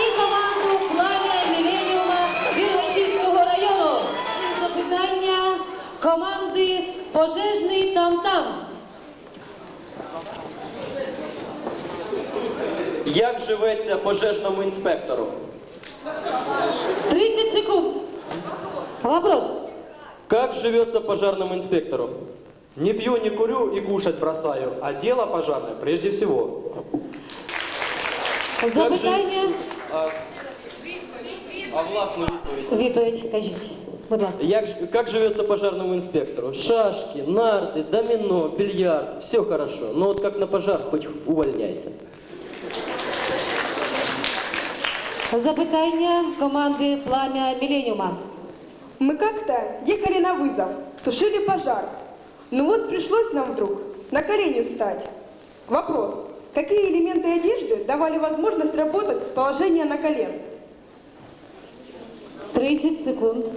і команду Плам'я Міленіума Вірвачівського району. Запитання команди Пожежний там-там. Як живеться пожежному інспектору? 30 секунд. Вопрос. Как живется пожарному инспектору? Не пью, не курю и кушать бросаю, а дело пожарное прежде всего. Запитання. А, а власну відповідь. Відповідь кажіть. Будь ласка. Як, ж- как живется пожарному инспектору? Шашки, нарты, домино, бильярд, все хорошо. Но вот как на пожар, хоть увольняйся. Запитання команди Плам'я Міленіума. Мы как-то ехали на вызов, тушили пожар. Ну вот пришлось нам вдруг на колени встать. Вопрос. Какие элементы одежды давали возможность работать с положения на колен? 30 секунд.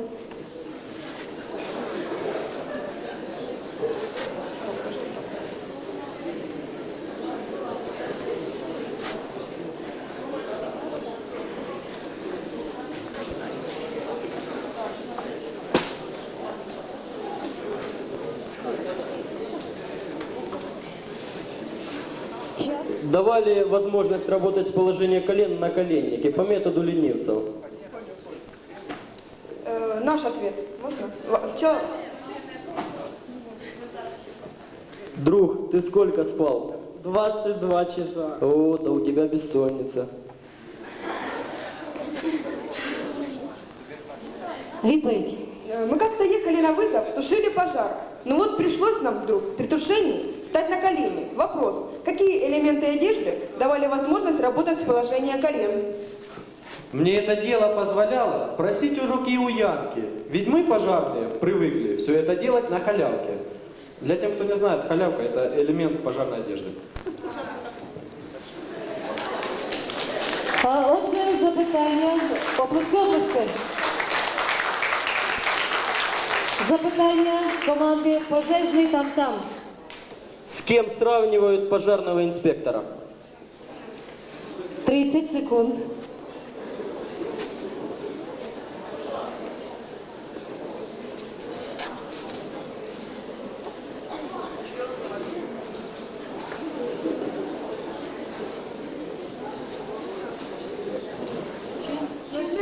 Давали возможность работать с положения колен на коленнике по методу ленивцев. Э, наш ответ. Можно? Чё? Друг, ты сколько спал? 22 часа. О, да у тебя бессонница. Відповідь. Э, Мы как-то ехали на вызов, тушили пожар. Ну вот пришлось нам вдруг при тушении встать на колени. Вопрос. Какие элементы одежды давали возможность работать с положения колен? Мне это дело позволяло просить у руки у Янки. Ведь мы, пожарные, привыкли все это делать на халявке. Для тех, кто не знает, халявка – это элемент пожарной одежды. А отже, запитання оплески, оплески. Запитання команди Пожежний там-там. С кем сравнивают пожарного инспектора? 30 секунд.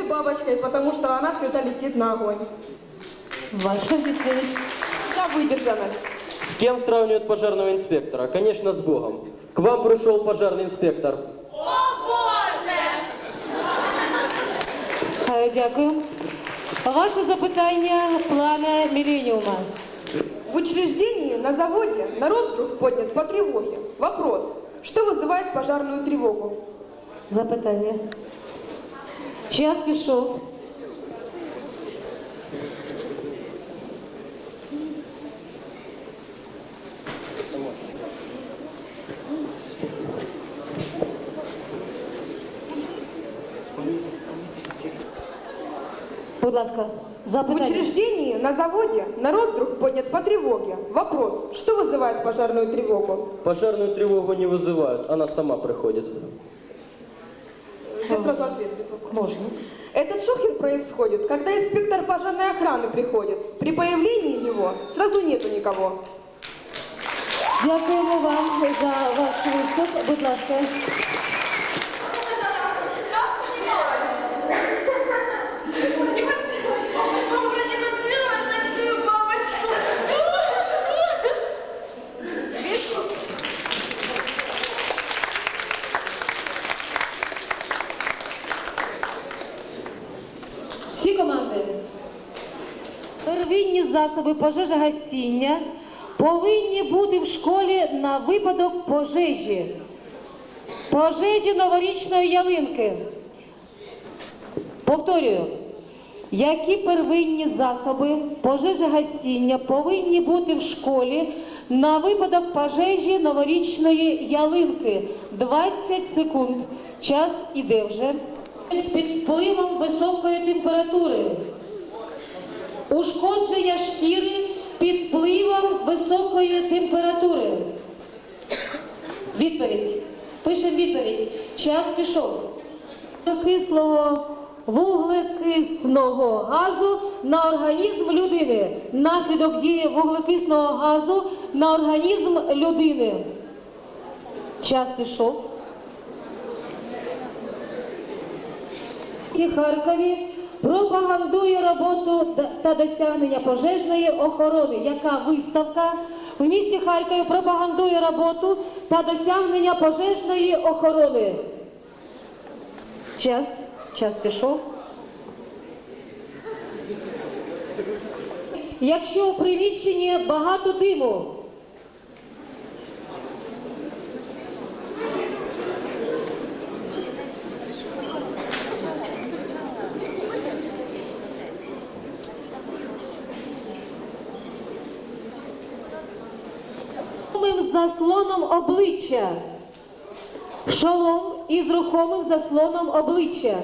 Бабочкой, потому что она всегда летит на огонь. Ваша відповідь. За выдержанность С кем сравнивают пожарного инспектора? Конечно, с Богом. К вам пришел пожарный инспектор. Е, Дякую. Ваше запитання пламя Міленіума. В учреждении, на заводе, народ вдруг поднят по тревоге. Вопрос. Что вызывает пожарную тревогу? Запитання. Час пішов. Будь ласка, В запитання. учреждении, на заводе, народ вдруг поднят по тревоге. Вопрос. Что вызывает пожарную тревогу? Пожарную тревогу не вызывают, она сама приходит. Я сразу ответ без вопроса. Можна. Этот шухер происходит, когда инспектор пожарной охраны приходит. При появлении его сразу нету никого. Дякуємо вам за ваш виступ. Будь ласка. Засоби пожежогасіння повинні бути в школі на випадок пожежі. Пожежі новорічної ялинки. Повторюю, які первинні засоби пожежогасіння повинні бути в школі на випадок пожежі новорічної ялинки? 20 секунд. Час іде вже. Під впливом високої температури. Ушкодження шкіри під впливом високої температури. Відповідь. Пишемо відповідь. Час пішов. До кислого вуглекисного газу на організм людини. Наслідок дії вуглекисного газу на організм людини. Час пішов. місті Харкові пропагандує роботу та досягнення пожежної охорони. Яка виставка в місті Харкові пропагандує роботу та досягнення пожежної охорони? Час, час пішов. Якщо у приміщенні багато диму, рухомим заслоном обличчя. Із рухомим заслоном обличчя.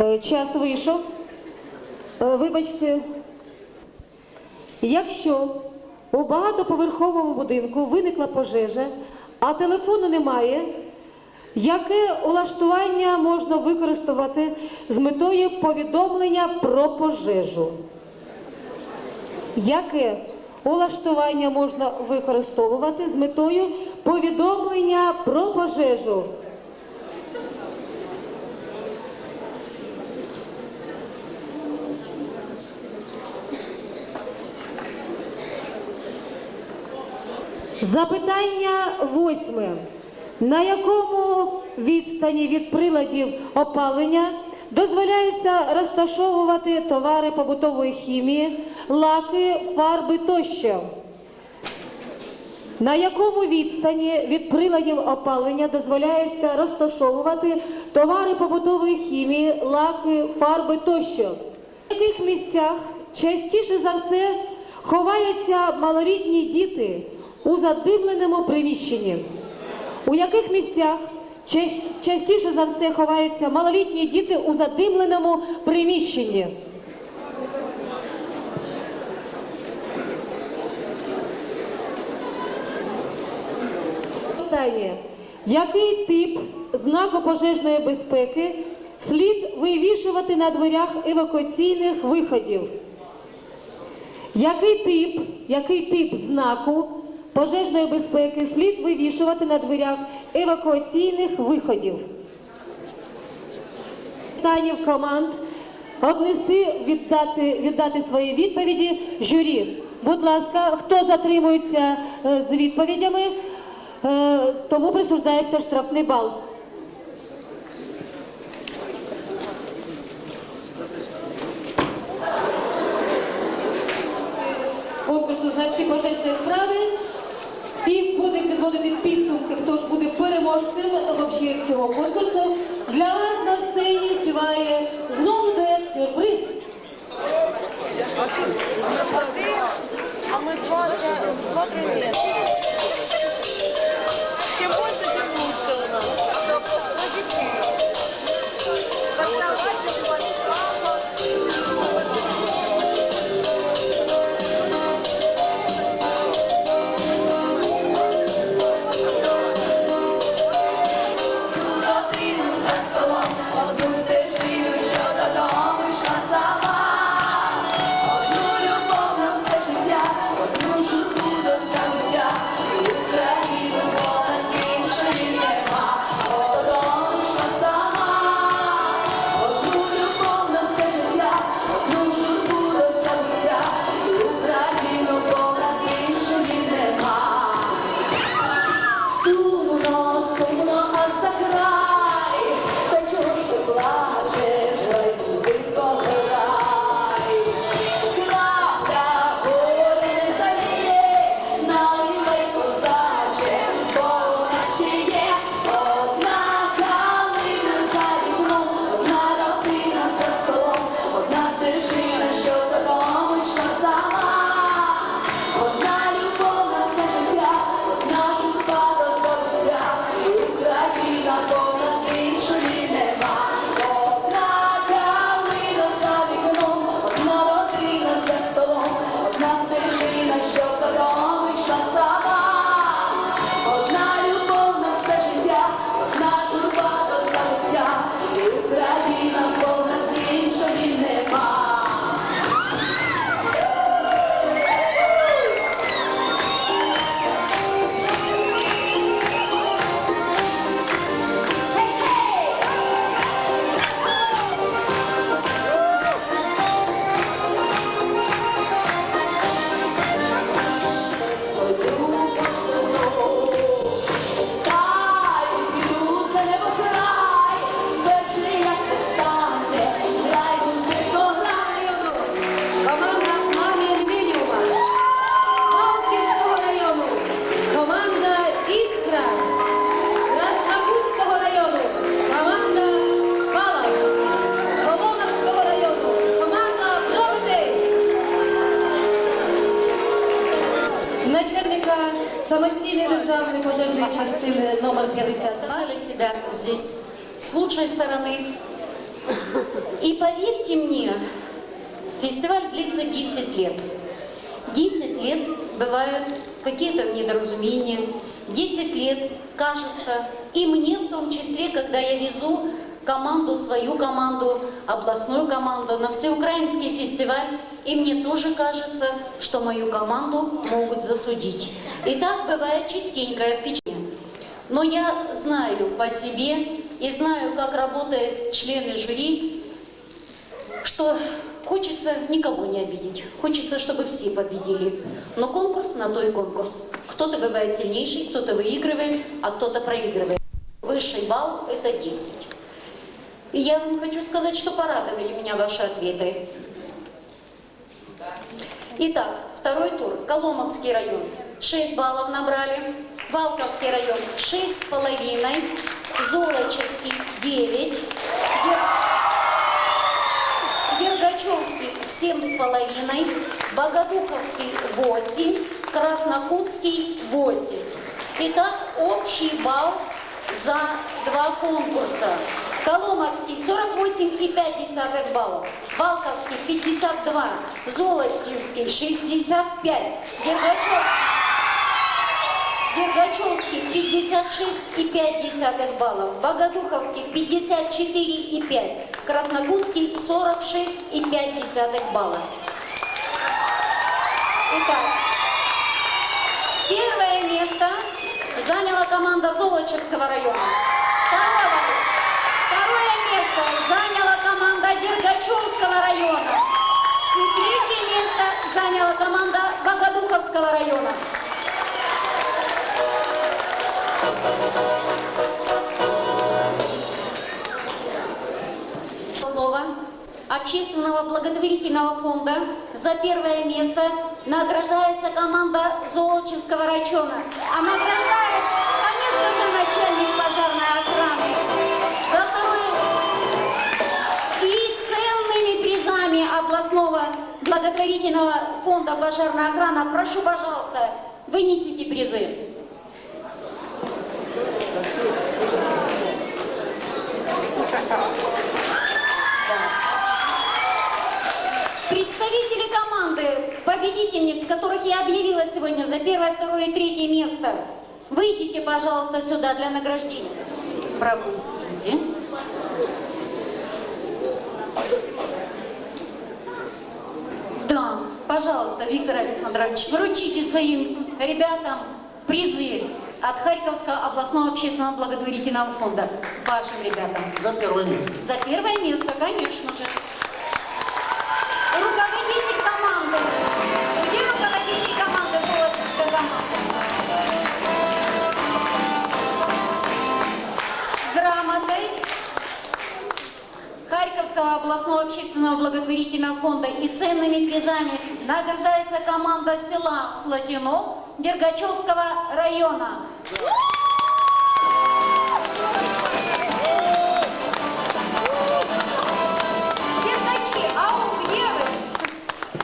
Е, Час вийшов. Е, Вибачте, Якщо у багатоповерховому будинку виникла пожежа, а телефону немає, яке улаштування можна використовувати з метою повідомлення про пожежу? Яке улаштування можна використовувати з метою повідомлення про пожежу? Запитання восьме. На якому відстані від приладів опалення дозволяється розташовувати товари побутової хімії, лаки, фарби тощо? На якому відстані від приладів опалення дозволяється розташовувати товари побутової хімії, лаки, фарби тощо? В яких місцях частіше за все ховаються малолітні діти у задимленому приміщенні? У яких місцях частіше за все ховаються малолітні діти у задимленому приміщенні? Який тип знаку пожежної безпеки слід вивішувати на дверях евакуаційних виходів? Який тип, який тип знаку пожежної безпеки слід вивішувати на дверях евакуаційних виходів? Питаннів команд обнести, віддати, віддати свої відповіді журі. Будь ласка, хто затримується е, з відповідями, е, тому присуждається штрафний бал. конкурсу знавці пожежної справи і буде підводити підсумки, хто ж буде переможцем вообще цього конкурсу. Для вас на сцені співає знову де сюрприз. А ми два, два самостійної державної пожежної частини номер 52. показали себя здесь с лучшей стороны. И поверьте мне, фестиваль длится 10 лет. 10 лет бывают какие-то недоразумения, 10 лет кажется, и мне в том числе, когда я везу команду, свою команду, областную команду на всеукраинский фестиваль, и мне тоже кажется, что мою команду могут засудить. И так бывает частенько впечатление. Но я знаю по себе и знаю, как работают члены жюри, что хочется никого не обидеть. Хочется, чтобы все победили. Но конкурс на то и конкурс. Кто-то бывает сильнейший, кто-то выигрывает, а кто-то проигрывает. Высший балл – это 10. Я вам хочу сказать, что порадовали меня ваши ответы. Итак, второй тур. Коломокский район. 6 баллов набрали. Валковский район 6,5. Золочевский 9. Дергачевский 7,5. Богодуховский 8. Краснокутский 8. Итак, общий балл за два конкурса. Коломовский 48,5 баллов, Валковский 52, Золочевский 65, Дергачевский Дергачевский 56,5 баллов, Богодуховский 54,5, Красногутский 46,5 баллов. Итак, первое место заняла команда Золочевского района. Второе место заняла команда Дергачевского района. И третье место заняла команда Богодуховского района. Слово общественного благотворительного фонда за первое место награждается команда Золочевского района. А награждает, благотворительного фонда пожарная охрана. Прошу, пожалуйста, вынесите призы. Представители команды, победительниц, которых я объявила сегодня за первое, второе и третье место, выйдите, пожалуйста, сюда для награждения. Пропустите. Да, пожалуйста, Виктор Александрович, вручите своим ребятам призы от Харьковского областного общественного благотворительного фонда. Вашим ребятам. За первое место. За первое место, конечно же. Руководитель команды. Где руководитель команды, Золочевской команды? Грамотой Харьковского областного общественного благотворительного фонда и ценными призами награждается команда села Слатино Дергачевского района. Дергачи, ау, где вы?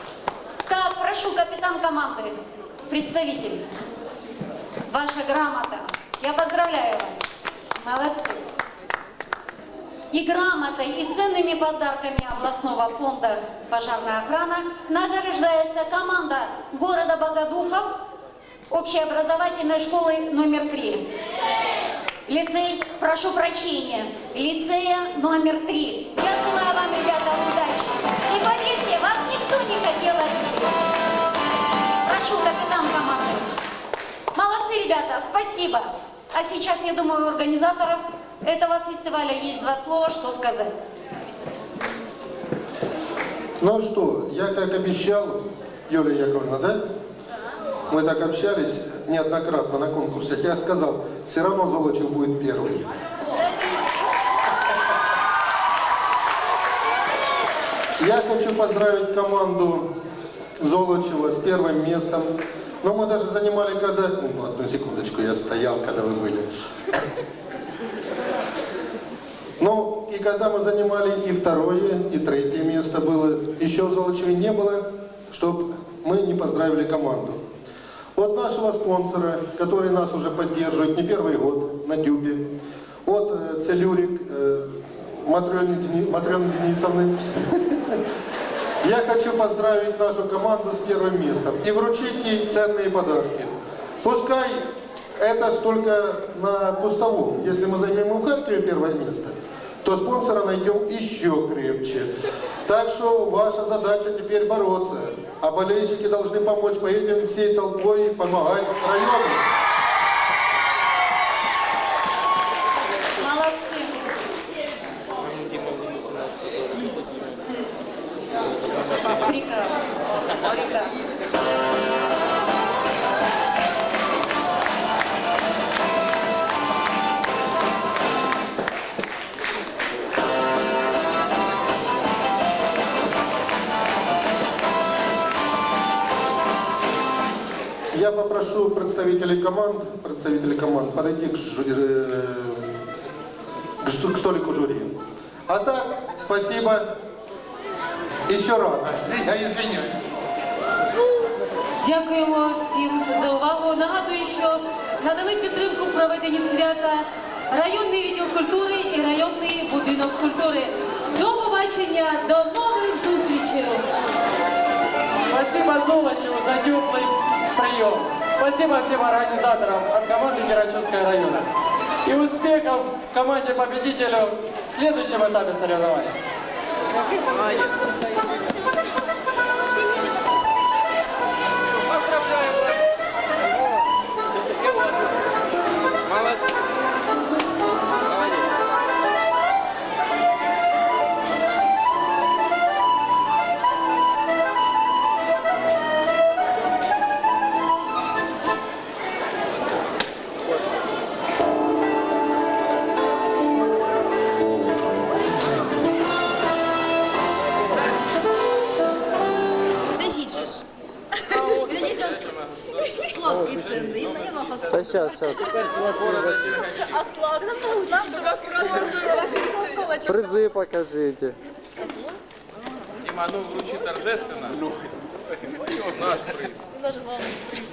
Так, прошу, капитан команды, представитель. Ваша грамота. Я поздравляю вас. Молодцы. И грамотой, и ценными подарками областного фонда пожарная охрана награждается команда города Богодухов общеобразовательной школы номер три. Лицей, прошу прощения, лицея номер три. Я желаю вам, ребята, удачи. И поверьте, вас никто не хотел обидеть. Прошу, капитан команды. Молодцы, ребята, спасибо. А сейчас, я думаю, у организаторов этого фестиваля есть два слова, что сказать. Ну что, я как обещал, Юлия Яковлевна, да? Мы так общались неоднократно на конкурсах. Я сказал, все равно Золочев будет первый. Я хочу поздравить команду Золочева с первым местом. Но мы даже занимали когда... Ну, одну секундочку, я стоял, когда вы были. Ну, и когда мы занимали и второе, и третье место было, еще в не было, чтобы мы не поздравили команду. от нашего спонсора, который нас уже поддерживает не первый год на Дюбе, от э, Целюрик, э, Матрёны Дени- Денисовны, я хочу поздравить нашу команду с первым местом и вручить ей ценные подарки. Пускай это ж только на кустовом. Если мы займем в Харькове первое место, то спонсора найдем еще крепче. Так что ваша задача теперь бороться. А болельщики должны помочь. Поедем всей толпой и помогать району. команд, представителей команд подойти к, жю- э, к жу- к столику жюри. А так, спасибо. Еще рано. Я извиняюсь. Дякуємо всім за увагу. Нагадую, що надали підтримку в проведенні свята районний відділ культури і районний будинок культури. До побачення, до нових зустрічей! Спасибо Золочеву за теплый прием. Спасибо всем организаторам от команды Герачевского района. И успехов команде победителю в следующем этапе соревнований. Сейчас, сейчас. А сладко нашего. Призы покажите. Дима, ну вручи торжественно.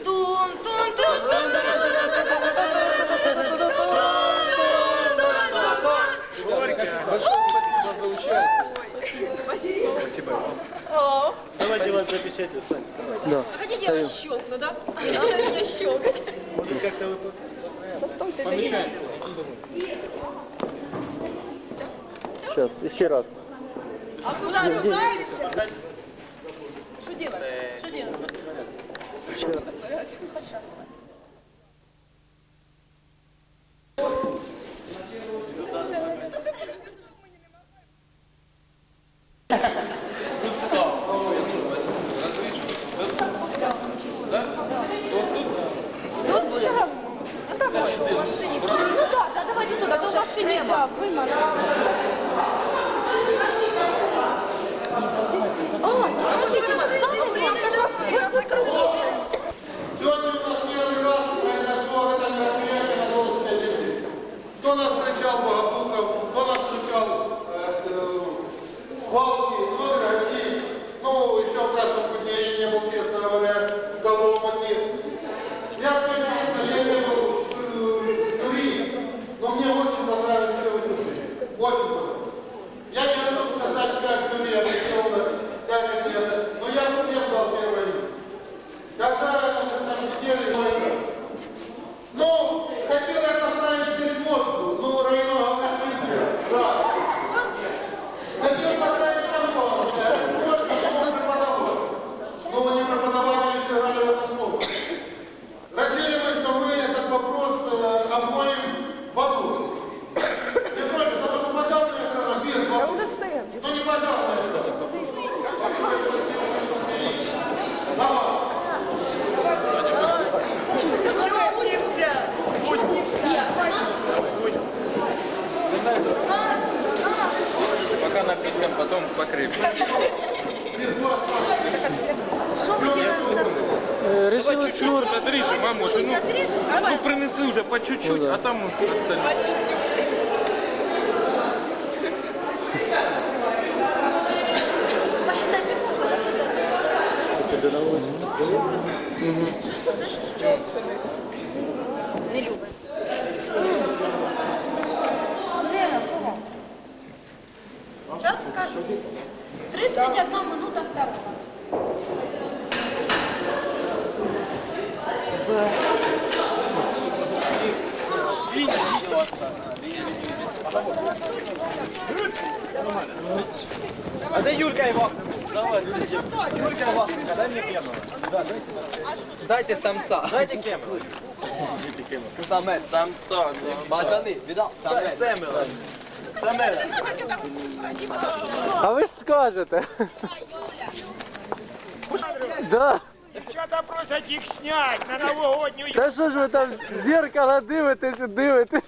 Тун, тун, тун, тун, Горько. Большое спасибо за участие. Спасибо. Давайте вас Да. Хотите, я вас щелкну, да? Не надо меня щелкать. Помещаем. Сейчас, еще раз. А куда рука? Что делать? Что делать? Ну да, да, давайте туда, до машины, да, выможем. А, слушайте, самое время, вы ж тут кругом. Сегодня у нас первый раз произошло это мероприятие на Волжской земле. Кто нас встречал Богодухов, кто нас встречал э, э, Валки, ну, Рачи, ну, еще в Красном Куте я не был, честно говоря, в Голомаке. Я скажу честно, я не был в э, жюри, но мне очень понравились все выступления. Очень понравилось. Я не могу сказать, как жюри это сделано, как это, это, но я всем дал первое место. Когда мы там сидели, мы это, ну, хотел я поставить здесь водку, ну, районного открытия, да. Хотел поставить шампанское, а это водка, но преподаватель. Ну, не преподаватели все играли в этом слово. Решили мы, что мы этот вопрос э, обмоем водой. Не против, потому что пожарная охрана без воды. Ну, не пожарная охрана. Давай. Пока напитком, потом покрепче. Э, решил Давай чуть-чуть вот отрежем. Ну, ну принесли уже по чуть-чуть, Ну да. а там остальное. Посчитать не рассчитать. Не любить. Час скажу. 31 минута второго. А де Юлька Івахненко? Юлька Івахненко, дай мені кемера. Дайте самца. Дайте кемера. Самець. Самца. Пацани, віддав. Самець. Семера. Семера. А ви ж скажете. Да. Дівчата просять їх снять на новогодню Та що ж ви там в зеркало дивитесь і дивитесь?